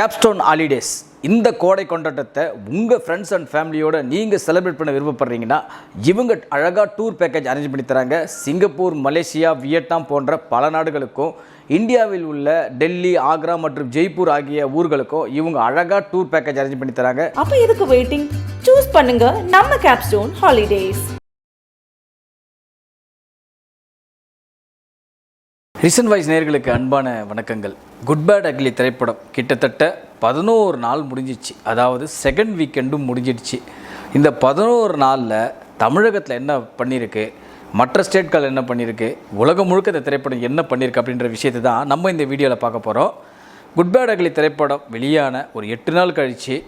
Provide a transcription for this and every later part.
Capstone holidays இந்த கோடை கொண்டாட்டத்தை உங்கள் ஃப்ரெண்ட்ஸ் அண்ட் ஃபேமிலியோடு நீங்கள் செலிப்ரேட் பண்ண விருப்பப்படுறீங்கன்னா இவங்க அழகாக டூர் பேக்கேஜ் அரேஞ்ச் பண்ணி தராங்க. சிங்கப்பூர் மலேசியா வியட்நாம் போன்ற பல நாடுகளுக்கும் இந்தியாவில் உள்ள டெல்லி ஆக்ரா மற்றும் ஜெய்ப்பூர் ஆகிய ஊர்களுக்கும் இவங்க அழகாக டூர் பேக்கேஜ் அரேஞ்ச் பண்ணி தராங்க. அப்போ எதுக்கு வெயிட்டிங் சூஸ் பண்ணுங்க நம்ம கேப்ஸ்டோன் ஹாலிடேஸ் ரீசன் வாய்ஸ் நேர்களுக்கு அன்பான வணக்கங்கள். குட் பேட் அக்லி திரைப்படம். கிட்டத்தட்ட பதினோரு நாள் முடிஞ்சிச்சு. அதாவது செகண்ட் வீக்கெண்டும் முடிஞ்சிடுச்சு. இந்த பதினோரு நாளில் தமிழகத்தில் என்ன பண்ணியிருக்கு மற்ற ஸ்டேட்கள் என்ன பண்ணியிருக்கு உலகம் முழுக்க இந்த திரைப்படம் என்ன பண்ணியிருக்கு அப்படின்ற விஷயத்தை தான் நம்ம இந்த வீடியோவில் பார்க்க போகிறோம் குட் பேட் அக்லி திரைப்படம் வெளியான ஒரு எட்டு நாள் கழித்து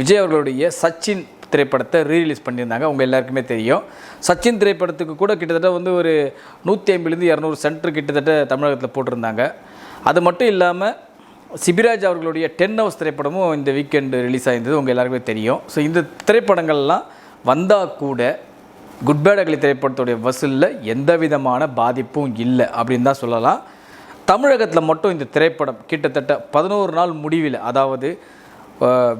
விஜய் அவர்களுடைய சச்சின் திரைப்படத்தை ரீரிலீஸ் பண்ணியிருந்தாங்க. உங்கள் எல்லாருக்குமே தெரியும். சச்சின் திரைப்படத்துக்கு கூட கிட்டத்தட்ட வந்து ஒரு நூற்றி ஐம்பதுலேருந்து இரநூறு சென்டர் கிட்டத்தட்ட தமிழகத்தில் போட்டிருந்தாங்க. அது மட்டும் இல்லாமல் சிபிராஜ் அவர்களுடைய டென் ஹவர்ஸ் திரைப்படமும் இந்த வீக்கெண்டு ரிலீஸ் ஆகிருந்தது உங்கள் எல்லாருக்குமே தெரியும். ஸோ இந்த திரைப்படங்கள்லாம் வந்தால் கூட குட் பேட் அகலி திரைப்படத்துடைய வசூலில் எந்த விதமான பாதிப்பும் இல்லை அப்படின்னு தான் சொல்லலாம். தமிழகத்தில் மட்டும் இந்த திரைப்படம் கிட்டத்தட்ட பதினோரு நாள் முடிவில் அதாவது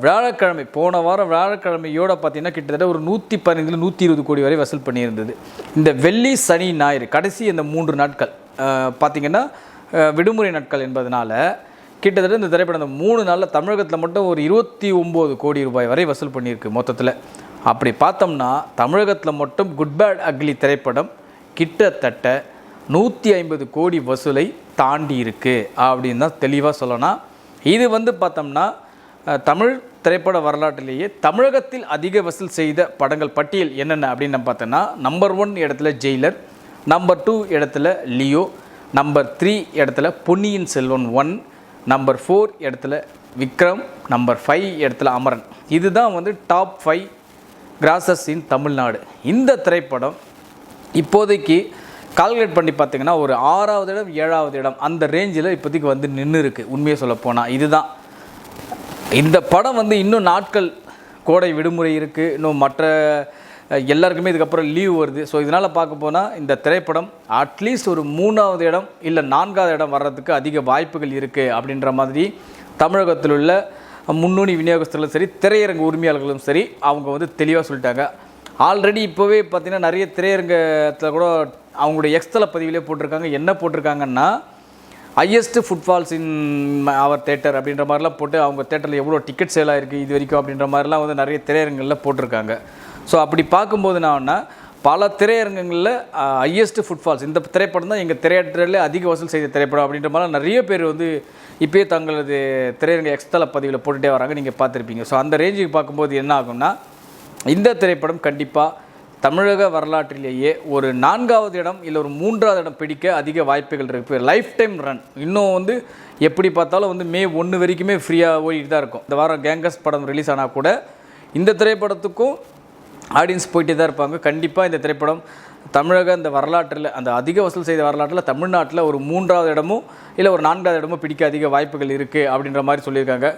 வியாழக்கிழமை போன வாரம் வியாழக்கிழமையோட பார்த்தீங்கன்னா கிட்டத்தட்ட ஒரு நூற்றி பதினைந்து நூற்றி இருபது கோடி வரை வசூல் பண்ணியிருந்தது. இந்த வெள்ளி சனி ஞாயிறு கடைசி இந்த மூன்று நாட்கள் பார்த்திங்கன்னா பார்த்தீங்கன்னா விடுமுறை நாட்கள் என்பதனால கிட்டத்தட்ட இந்த திரைப்படம் இந்த மூணு நாளில் தமிழகத்தில் மட்டும் ஒரு இருபத்தி ஒம்பது கோடி ரூபாய் வரை வசூல் பண்ணியிருக்கு மொத்தத்தில். அப்படி பார்த்தோம்னா தமிழகத்தில் மட்டும் குட் பேட் அக்லி திரைப்படம் கிட்டத்தட்ட நூற்றி ஐம்பது கோடி வசூலை தாண்டி இருக்குது அப்படின்னு தான் தெளிவாக சொல்லலாம். இது வந்து பார்த்தோம்னா தமிழ் திரைப்பட வரலாற்றிலேயே தமிழகத்தில் அதிக வசூல் செய்த படங்கள் பட்டியல் என்னென்ன அப்படின்னு நம்ம பார்த்தோன்னா நம்பர் ஒன் இடத்துல ஜெயிலர் நம்பர் டூ இடத்துல லியோ நம்பர் த்ரீ இடத்துல Ponniyin Selvan one number four இடத்துல விக்ரம் நம்பர் ஃபைவ் இடத்துல அமரன் இதுதான் வந்து top five grosses in Tamil Nadu. இந்த திரைப்படம் இப்போதைக்கு கால்குலேட் பண்ணி பார்த்தீங்கன்னா ஒரு ஆறாவது இடம் ஏழாவது இடம் அந்த ரேஞ்சில் இப்போதைக்கு வந்து நின்று இருக்குது உண்மையை சொல்ல போனால் இதுதான். இந்த படம் வந்து இன்னும் நாட்கள் கோடை விடுமுறை இருக்குது இன்னும் மற்ற எல்லாருக்குமே இதுக்கப்புறம் லீவ் வருது. ஸோ இதனால் பார்க்க போனால் இந்த திரைப்படம் அட்லீஸ்ட் ஒரு மூணாவது இடம் இல்லை நான்காவது இடம் வர்றதுக்கு அதிக வாய்ப்புகள் இருக்குது அப்படின்ற மாதிரி தமிழகத்தில் உள்ள முன்னணி விநியோகஸ்தர்களும் சரி திரையரங்கு உரிமையாளர்களும் சரி அவங்க வந்து தெளிவாக சொல்லிட்டாங்க. ஆல்ரெடி இப்போவே பார்த்திங்கன்னா நிறைய திரையரங்கத்தில் கூட அவங்களுடைய எக்ஸ்தல பதிவிலே போட்டிருக்காங்க. என்ன போட்டிருக்காங்கன்னா highest footfalls in our theatre அப்படின்ற மாதிரிலாம் போட்டு அவங்க தேட்டரில் எவ்வளோ டிக்கெட் சேல் ஆயிருக்கு இது வரைக்கும் அப்படின்ற மாதிரிலாம் வந்து நிறைய திரையரங்களில் போட்டிருக்காங்க. ஸோ அப்படி பார்க்கும்போது நான் பல திரையரங்கங்களில் ஹையஸ்ட் ஃபுட்ஃபால்ஸ் இந்த திரைப்படம் தான் எங்கள் திரையேட்டரில் அதிக வசூல் செய்த திரைப்படம் அப்படின்ற மாதிரி நிறைய பேர் வந்து இப்போயே தங்களது திரையரங்க எக்ஸ்தல பதிவில் போட்டுகிட்டே வராங்க நீங்கள் பார்த்துருப்பீங்க. ஸோ அந்த ரேஞ்சுக்கு பார்க்கும்போது என்ன ஆகும்னா இந்த திரைப்படம் கண்டிப்பாக தமிழக வரலாற்றிலேயே ஒரு நான்காவது இடம் இல்லை ஒரு மூன்றாவது இடம் பிடிக்க அதிக வாய்ப்புகள் இருக்குது லைஃப் டைம் ரன் இன்னும் வந்து எப்படி பார்த்தாலும் வந்து மே ஒன்று வரைக்குமே ஃப்ரீயாக ஓடிட்டு தான் இருக்கும். இந்த வாரம் கேங்கஸ் படம் ரிலீஸ் ஆனால் கூட இந்த திரைப்படத்துக்கும் ஆடியன்ஸ் போயிட்டே தான் இருப்பாங்க. கண்டிப்பாக இந்த திரைப்படம் தமிழக இந்த வரலாற்றில் அந்த அதிக வசூல் செய்த வரலாற்றில் தமிழ்நாட்டில் ஒரு மூன்றாவது இடமும் இல்லை ஒரு நான்காவது இடமும் பிடிக்க அதிக வாய்ப்புகள் இருக்குது அப்படின்ற மாதிரி சொல்லியிருக்காங்க.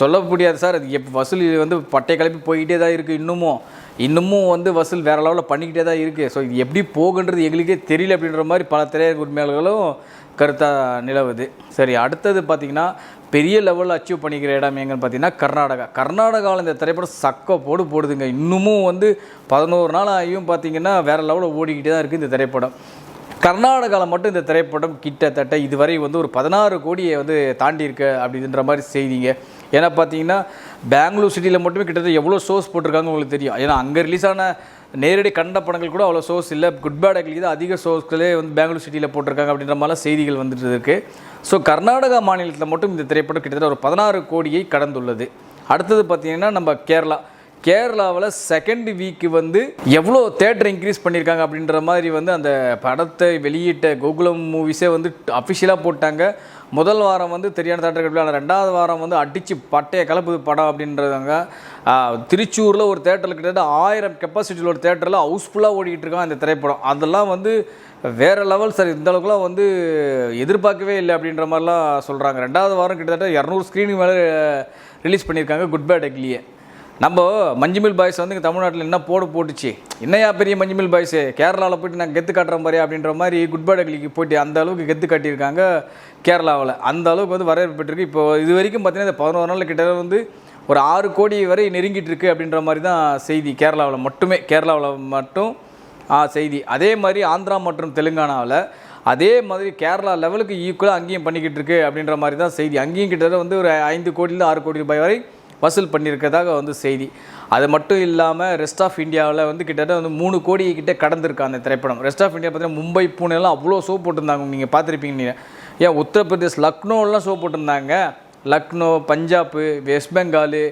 சொல்ல முடியாது சார். அது எப்போ வசூல் வந்து பட்டை கிளப்பி போய்கிட்டே தான் இருக்குது இன்னமும். இன்னமும் வந்து வசூல் வேறு லெவலில் பண்ணிக்கிட்டே தான் இருக்குது ஸோ இது எப்படி போகுன்றது எங்களுக்கே தெரியல அப்படின்ற மாதிரி பல திரையரங்க உரிமையாளர்களும் கருத்தாக நிலவுது. சரி அடுத்தது பார்த்திங்கன்னா பெரிய லெவலில் அச்சீவ் பண்ணிக்கிற இடம் எங்கன்னு பார்த்தீங்கன்னா கர்நாடகா. கர்நாடகாவில் இந்த திரைப்படம் சக்க போடு போடுதுங்க. இன்னமும் வந்து பதினோரு நாள் ஆகியும் பார்த்தீங்கன்னா வேறு லெவலில் ஓடிக்கிட்டே தான் இருக்குது இந்த திரைப்படம். கர்நாடகாவில் மட்டும் இந்த திரைப்படம் கிட்டத்தட்ட இதுவரை வந்து ஒரு பதினாறு கோடியை வந்து தாண்டி அப்படின்ற மாதிரி செய்திங்க. ஏன்னா பார்த்தீங்கன்னா பெங்களூர் சிட்டியில் மட்டுமே கிட்டத்தட்ட எவ்வளோ ஷோஸ் போட்டிருக்காங்க உங்களுக்கு தெரியும். ஏன்னா அங்கே ரிலீஸ் ஆன நேரடி கண்ட படங்கள் கூட அவ்வளோ ஷோஸ் இல்லை. குட் பேட் அக்லி தான் அதிக ஷோஸ்களே வந்து பெங்களூர் சிட்டியில் போட்டிருக்காங்க அப்படின்ற மாதிரிலாம் செய்திகள் வந்துட்டு இருக்கு. ஸோ கர்நாடகா மாநிலத்தில் மட்டும் இந்த திரைப்படம் கிட்டத்தட்ட ஒரு பதினாறு கோடியை கடந்துள்ளது. அடுத்தது பார்த்தீங்கன்னா நம்ம கேரளா. கேரளாவில் செகண்ட் வீக்கு வந்து எவ்வளோ தேட்டர் இன்க்ரீஸ் பண்ணியிருக்காங்க அப்படின்ற மாதிரி வந்து அந்த படத்தை வெளியிட்ட கோகுலம் மூவிஸே வந்து அஃபிஷியலாக போட்டாங்க. முதல் வாரம் வந்து தெரியான தேட்டர் கிடையாது ரெண்டாவது வாரம் வந்து அடித்து பட்டைய கலப்புது படம் அப்படின்றதாங்க. திருச்சூரில் ஒரு தேட்டரில் கிட்டத்தட்ட ஆயிரம் கெப்பாசிட்டியில் ஒரு தேட்டரில் ஹவுஸ்ஃபுல்லாக ஓடிக்கிட்டு இருக்கான் இந்த திரைப்படம். அதெல்லாம் வந்து வேறு லெவல் சார் இந்த அளவுக்குலாம் வந்து எதிர்பார்க்கவே இல்லை அப்படின்ற மாதிரிலாம் சொல்கிறாங்க ரெண்டாவது வாரம் கிட்டத்தட்ட இரநூறு ஸ்க்ரீனுக்கு மேலே ரிலீஸ் பண்ணியிருக்காங்க குட் பேட் எக்லியே நம்ம மஞ்சுமில் பாய்ஸ் வந்து இங்கே தமிழ்நாட்டில் என்ன போடு போட்டுச்சு? என்னையா பெரிய மஞ்சுமில் பாய்ஸு? கேரளாவில் போயிட்டு நான் கெத்து காட்டுற மாதிரி அப்படின்ற மாதிரி குட் பை டக்லிக்கு போயிட்டு அந்த அளவுக்கு கெத்து காட்டியிருக்காங்க கேரளாவில். அந்த அளவுக்கு வந்து வரவேற்பு பெற்றிருக்கு. இப்போ இது வரைக்கும் பார்த்தீங்கன்னா இந்த பதினோரு நாள் கிட்ட வந்து ஒரு ஆறு கோடி வரை நெருங்கிட்டு இருக்கு அப்படின்ற மாதிரி தான் செய்தி கேரளாவில் மட்டுமே. கேரளாவில் மட்டும் செய்தி. அதே மாதிரி ஆந்திரா மற்றும் தெலுங்கானாவில் அதே மாதிரி கேரளா லெவலுக்கு ஈக்குவலாக அங்கேயும் பண்ணிக்கிட்டு இருக்கு அப்படின்ற மாதிரி தான் செய்தி. அங்கேயும் கிட்டத்தட்ட வந்து ஒரு ஐந்து கோடியில் ஆறு கோடி ரூபாய் வரை வசூல் பண்ணியிருக்கிறதாக வந்து செய்தி. அது மட்டும் இல்லாமல் ரெஸ்ட் ஆஃப் இந்தியாவில் வந்து கிட்டத்தட்ட வந்து மூணு கோடி கிட்ட கடந்திருக்கு அந்த திரைப்படம். ரெஸ்ட் ஆஃப் இந்தியா பார்த்தீங்கன்னா மும்பை பூனெல்லாம் அவ்வளோ ஷோ போட்டிருந்தாங்க. நீங்கள் பார்த்துருப்பீங்க நீங்கள் ஏன் உத்தரப்பிரதேஷ் லக்னோலாம் ஷோ போட்டிருந்தாங்க. லக்னோ பஞ்சாப்பு வெஸ்ட் பெங்காலு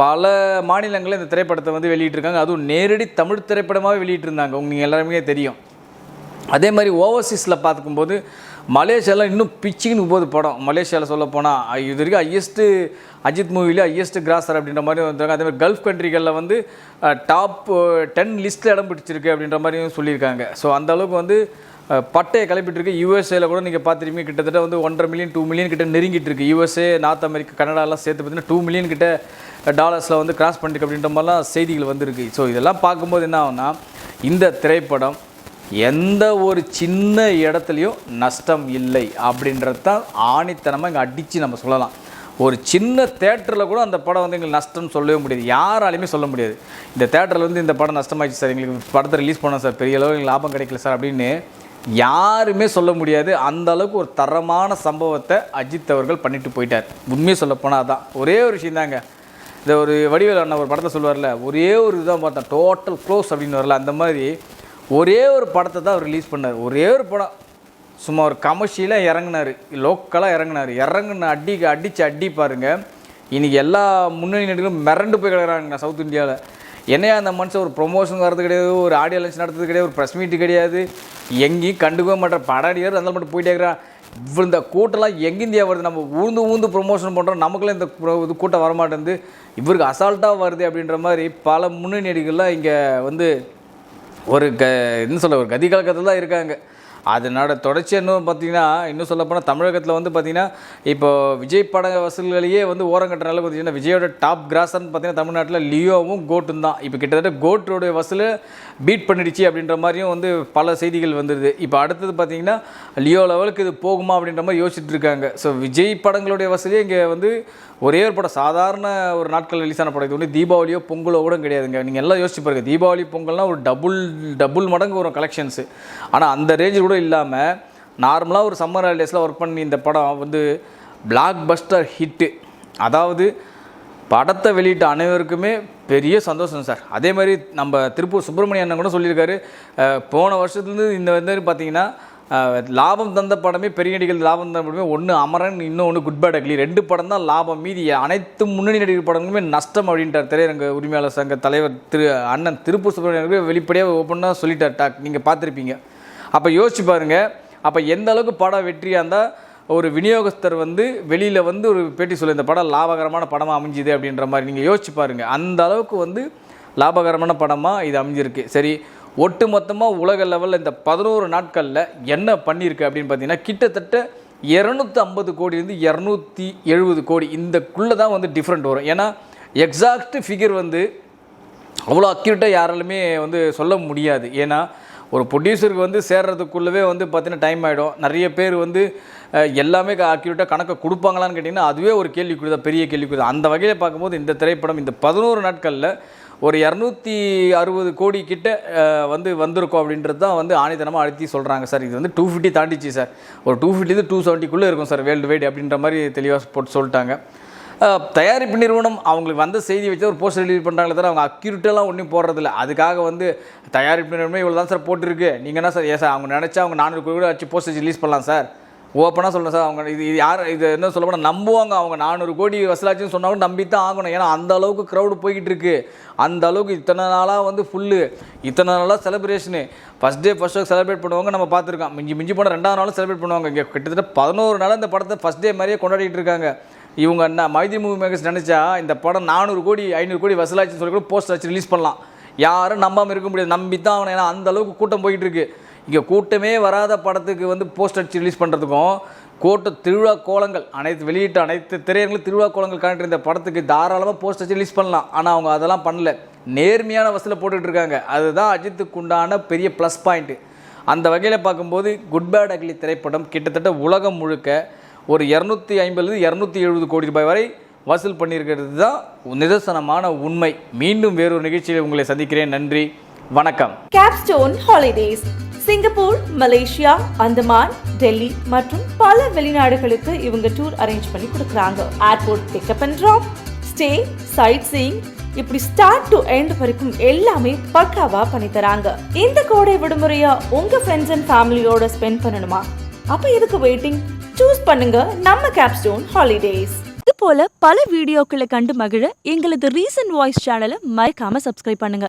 பல மாநிலங்களில் இந்த திரைப்படத்தை வந்து வெளியிட்டிருக்காங்க. அதுவும் நேரடி தமிழ் திரைப்படமாகவே வெளியிட்டிருந்தாங்க. உங்களுக்கு எல்லாருமே தெரியும். அதே மாதிரி ஓவர்சீஸில் பார்க்கும்போது மலேசியாவில் இன்னும் பிச்சிங்கன்னு போகுது படம். மலேசியாவில் சொல்ல போனால் இது வரைக்கும் ஹையஸ்ட்டு அஜித் மூவிலே ஹையஸ்ட் கிராசர் அப்படின்ற மாதிரி வந்தாங்க அதே மாதிரி கல்ஃப் கண்ட்ரிகளில் வந்து டாப் டென் லிஸ்ட்டில் இடம் பிடிச்சிருக்கு அப்படின்ற மாதிரியும் சொல்லியிருக்காங்க. ஸோ அந்த அளவுக்கு வந்து பட்டையை கிளப்பிட்டுருக்கு யூஎஸ்ஏல கூட நீங்கள் பார்த்துருப்பீங்க கிட்டத்தட்ட வந்து ஒன்றரை மில்லியன் டூ மில்லியன் கிட்ட நெருங்கிட்டு இருக்கு. யூஎஸ்ஏ நார்த் அமெரிக்கா கனடாலாம் சேர்த்து பார்த்தீங்கன்னா டூ மில்லியன் கிட்ட டாலர்ஸில் வந்து கிராஸ் பண்ணிருக்கு அப்படின்ற மாதிரிலாம் செய்திகள் வந்திருக்கு. ஸோ இதெல்லாம் பார்க்கும்போது என்ன ஆகும்னா இந்த திரைப்படம் எந்த ஒரு சின்ன இடத்துலையும் நஷ்டம் இல்லை அப்படின்றது தான் ஆணித்தனமாக இங்கே அடித்து நம்ம சொல்லலாம். ஒரு சின்ன தேட்டரில் கூட அந்த படம் வந்து எங்களுக்கு நஷ்டம்னு சொல்லவே முடியாது. யாராலையுமே சொல்ல முடியாது. இந்த தேட்டரில் வந்து இந்த படம் நஷ்டமாயிடுச்சு சார். எங்களுக்கு படத்தை ரிலீஸ் பண்ணோம் சார். பெரிய அளவு எங்களுக்கு லாபம் கிடைக்கல சார் அப்படின்னு யாருமே சொல்ல முடியாது. அந்த அளவுக்கு ஒரு தரமான சம்பவத்தை அஜித் அவர்கள் பண்ணிட்டு போயிட்டார். உண்மையை சொல்லப்போனால் தான் அதான். ஒரே ஒரு விஷயம் தாங்க. இந்த ஒரு வடிவேல் அண்ணன் ஒரு படத்தை சொல்லுவார்ல ஒரே ஒரு இதுதான் பார்த்தேன். டோட்டல் க்ளோஸ் அப்படின்னு வரல அந்த மாதிரி ஒரே ஒரு படத்தை தான் அவர் ரிலீஸ் பண்ணார். ஒரே ஒரு படம். சும்மா ஒரு கமர்ஷியலாக இறங்கினார். லோக்கலாக இறங்குனார். இறங்குன அடிக்கு அடித்து அடி பாருங்க. இன்றைக்கி எல்லா முன்னணி நடிகரும் மிரண்டு போய் கிடக்குறாங்க சவுத் இந்தியாவில் என்னையா அந்த மனுஷன் ஒரு ப்ரொமோஷன் வரது கிடையாது ஒரு ஆடியோ லஞ்ச் நடத்துறது கிடையாது ஒரு ப்ரெஸ் மீட் கிடையாது. எங்கேயும் கண்டுக்கவே மாட்டேன். படாடியார் அந்த மட்டும் போயிட்டே இருக்கிறான். இவ்வளோ இந்த கூட்டம்லாம் எங்கேந்தியா வருது? நம்ம ஊந்து ஊந்து ப்ரொமோஷன் பண்ணுறோம் நமக்குலாம் இந்த இது கூட்டம் வரமாட்டேங்குது. இவருக்கு அசால்ட்டாக வருது அப்படின்ற மாதிரி பல முன்னணி நடிகர்லாம் இங்கே வந்து ஒரு க என்ன சொல்ல ஒரு கதி கலக்கத்தில் தான் இருக்காங்க. அதனோட தொடர்ச்சி இன்னும் பார்த்தீங்கன்னா இன்னும் சொல்லப்போனால் தமிழகத்தில் வந்து பார்த்தீங்கன்னா இப்போ விஜய் பட வசூல்களையே வந்து ஓரம் அளவுக்கு பார்த்தீங்கன்னா விஜயோட டாப் கிராசர்னு பார்த்தீங்கன்னா தமிழ்நாட்டில் லியோவும் கோட்டும் தான். இப்போ கிட்டத்தட்ட கோட்டோடைய வசூல் பீட் பண்ணிடுச்சு அப்படின்ற மாதிரியும் வந்து பல செய்திகள் வந்துடுது இப்போ அடுத்தது பார்த்தீங்கன்னா லியோ லெவலுக்கு இது போகுமா அப்படின்ற மாதிரி யோசிச்சுட்டு இருக்காங்க. ஸோ விஜய் படங்களுடைய வசூலே இங்கே வந்து ஒரே ஒரு படம் சாதாரண ஒரு நாட்கள் ரிலீஸான படம். இது வந்து தீபாவளியோ பொங்கலோ கூட கிடையாதுங்க. நீங்கள் எல்லாம் யோசிச்சு பாருங்கள் தீபாவளி பொங்கல்னால் ஒரு டபுள் டபுள் மடங்கு வரும் கலெக்ஷன்ஸு ஆனால் அந்த ரேஞ்சில் கூட இல்லாமல் நார்மலாக ஒரு சம்மர் ஹாலிடேஸில் ஒர்க் பண்ணி இந்த படம் வந்து பிளாக் பஸ்டர் ஹிட்டு அதாவது படத்தை வெளியிட்ட அனைவருக்குமே பெரிய சந்தோஷம் சார். அதே மாதிரி நம்ம திருப்பூர் சுப்பிரமணிய அண்ணன் கூட சொல்லியிருக்காரு. போன வருஷத்துலேருந்து இந்த வந்து பார்த்தீங்கன்னா லாபம் தந்த படமே பெரிய நடிகர்கள் லாபம் தந்த படமே ஒன்று அமரன் இன்னொன்று குட் பேட் அக்லி ரெண்டு படம் தான் லாபம். மீதி அனைத்து முன்னணி நடிகர் படங்களுமே நஷ்டம் அப்படின்ட்டார் திரையரங்க உரிமையாளர் சங்க தலைவர் திரு அண்ணன் திருப்பூர் சுப்பிரமணியனுக்கு வெளிப்படையாக ஓப்பனாக சொல்லிட்டார் டாக். நீங்கள் பார்த்துருப்பீங்க. அப்போ யோசிச்சு பாருங்கள் அப்போ எந்த அளவுக்கு படம் வெற்றியாக இருந்தால் ஒரு விநியோகஸ்தர் வந்து வெளியில் வந்து ஒரு பேட்டி சொல்லி இந்த படம் லாபகரமான படமாக அமைஞ்சுது அப்படின்ற மாதிரி நீங்கள் யோசிச்சு பாருங்கள் அந்த அளவுக்கு வந்து லாபகரமான படமாக இது அமைஞ்சிருக்கு. சரி ஒட்டு மொத்தமாக உலக லெவலில் இந்த பதினோரு நாட்களில் என்ன பண்ணியிருக்கு அப்படின்னு பார்த்தீங்கன்னா கிட்டத்தட்ட இரநூத்தி ஐம்பது கோடியிலேருந்து இரநூத்தி எழுபது கோடி இந்தக்குள்ளே தான் வந்து டிஃப்ரெண்ட் வரும். ஏன்னா எக்ஸாக்ட் ஃபிகர் வந்து அவ்வளோ அக்யூரேட்டாக யாராலுமே வந்து சொல்ல முடியாது. ஏன்னா ஒரு ப்ரொடியூசருக்கு வந்து சேர்றதுக்குள்ளவே வந்து பார்த்தீங்கன்னா டைம் ஆகிடும் நிறைய பேர் வந்து எல்லாமே அக்யூரேட்டாக கணக்கை கொடுப்பாங்களான்னு கேட்டிங்கன்னா அதுவே ஒரு கேள்விக்குறி தான் பெரிய கேள்விக்குறி அந்த வகையில் பார்க்கும்போது இந்த திரைப்படம் இந்த பதினோரு நாட்களில் ஒரு இரநூத்தி அறுபது கோடி கிட்ட வந்து வந்திருக்கோம் அப்படின்றது தான் வந்து ஆணித்தனமாக அழுத்தி சொல்கிறாங்க சார். இது வந்து டூ ஃபிஃப்டி தாண்டிச்சு சார். ஒரு டூ ஃபிஃப்டி டூ செவன்ட்டிக்குள்ளே இருக்கும் சார் வேர்ல்டு வைட் அப்படின்ற மாதிரி தெளிவாக போட்டு சொல்லிட்டாங்க. தயாரிப்பு நிறுவனம் அவங்களுக்கு வந்த செய்தி வச்சு ஒரு போஸ்டர் ரிலீஸ் பண்ணுறாங்களே தவிர அவங்க அக்யூரிட்டெல்லாம் ஒன்றும் போடுறதில்ல. அதுக்காக வந்து தயாரிப்பு நிறுவனமே இவ்வளோ தான் சார் போட்டிருக்கு. நீங்கள் என்ன சார் ஏன் சார் அவங்க நினச்சா அவங்க நானூறு கோடி கூட வச்சு போஸ்டர் ரிலீஸ் பண்ணலாம் சார் ஓப்பனாக சொல்லணும் சார் அவங்க இது இது யார் இது என்ன சொல்ல போனால் நம்புவாங்க. அவங்க நானூறு கோடி வசூலாச்சுன்னு சொன்னாலும் நம்பி தான் ஆகணும். ஏன்னா அந்த அளவுக்கு க்ரௌடு போய்கிட்டு இருக்கு. அந்த அளவுக்கு இத்தனை நாளாக வந்து ஃபுல்லு இத்தனை நாளாக celebration first day first show celebrate பண்ணுவாங்க நம்ம பார்த்துருக்கோம். மிஞ்சி மிஞ்சி போனால் ரெண்டாவது நாளும் செலிப்ரேட் பண்ணுவாங்க. இங்கே கிட்டத்தட்ட பதினோரு நாள் இந்த படத்தை ஃபஸ்ட் டே மாதிரியே கொண்டாடிட்டு இருக்காங்க. இவங்க என்ன மைதி மூவி மேக்கர்ஸ் நினச்சா இந்த படம் நானூறு கோடி ஐநூறு கோடி வசூலாச்சுன்னு சொல்லி கூட போஸ்டர் வச்சு ரிலீஸ் பண்ணலாம். யாரும் நம்பாமல் இருக்க முடியாது. நம்பி தான் அவனை. ஏன்னா அந்த அளவுக்கு கூட்டம் போயிட்டு இருக்கு. இங்கே கூட்டமே வராத படத்துக்கு வந்து போஸ்டர் அடிச்சு ரிலீஸ் பண்ணுறதுக்கும் கோட்ட திருவிழா கோலங்கள் அனைத்து வெளியிட்ட அனைத்து திரையரங்களும் திருவிழா கோலங்கள் காணிட்டு இந்த படத்துக்கு தாராளமாக போஸ்ட் வச்சு ரிலீஸ் பண்ணலாம். ஆனால் அவங்க அதெல்லாம் பண்ணல. நேர்மையான வசூலில் போட்டுட்டு இருக்காங்க. அதுதான் அஜித்துக்கு உண்டான பெரிய ப்ளஸ் பாயிண்ட்டு அந்த வகையில் பார்க்கும்போது குட் பேட் அக்லி திரைப்படம் கிட்டத்தட்ட உலகம் முழுக்க ஒரு இரநூத்தி ஐம்பது இரநூத்தி எழுபது கோடி ரூபாய் வரை வசூல் பண்ணியிருக்கிறது தான் நிதர்சனமான உண்மை. மீண்டும் வேறொரு நிகழ்ச்சியில் உங்களை சந்திக்கிறேன். நன்றி. வணக்கம். Capstone holidays Singapore Malaysia Andaman Delhi மற்றும் பல வெளிநாடுகளுக்கு இவங்க டூர் அரேஞ்ச் பண்ணி கொடுக்குறாங்க. Airport pickup and drop stay sightseeing இப்படி ஸ்டார்ட் டு எண்ட் வரைக்கும் எல்லாமே பக்காவா பண்ணி தராங்க. இந்த கோடை விடுமுறைய உங்க ஃப்ரெண்ட்ஸ் அண்ட் ஃபேமிலியோட ஸ்பெண்ட் பண்ணணுமா? அப்ப எதுக்கு வெயிட்டிங் சூஸ் பண்ணுங்க நம்ம கேப்ஸ்டோன் ஹாலிடேஸ் இது போல பல வீடியோக்களை கண்டு மகிழ எங்களது ரீசன்ட் வாய்ஸ் சேனலை மறக்காம சப்ஸ்கிரைப் பண்ணுங்க.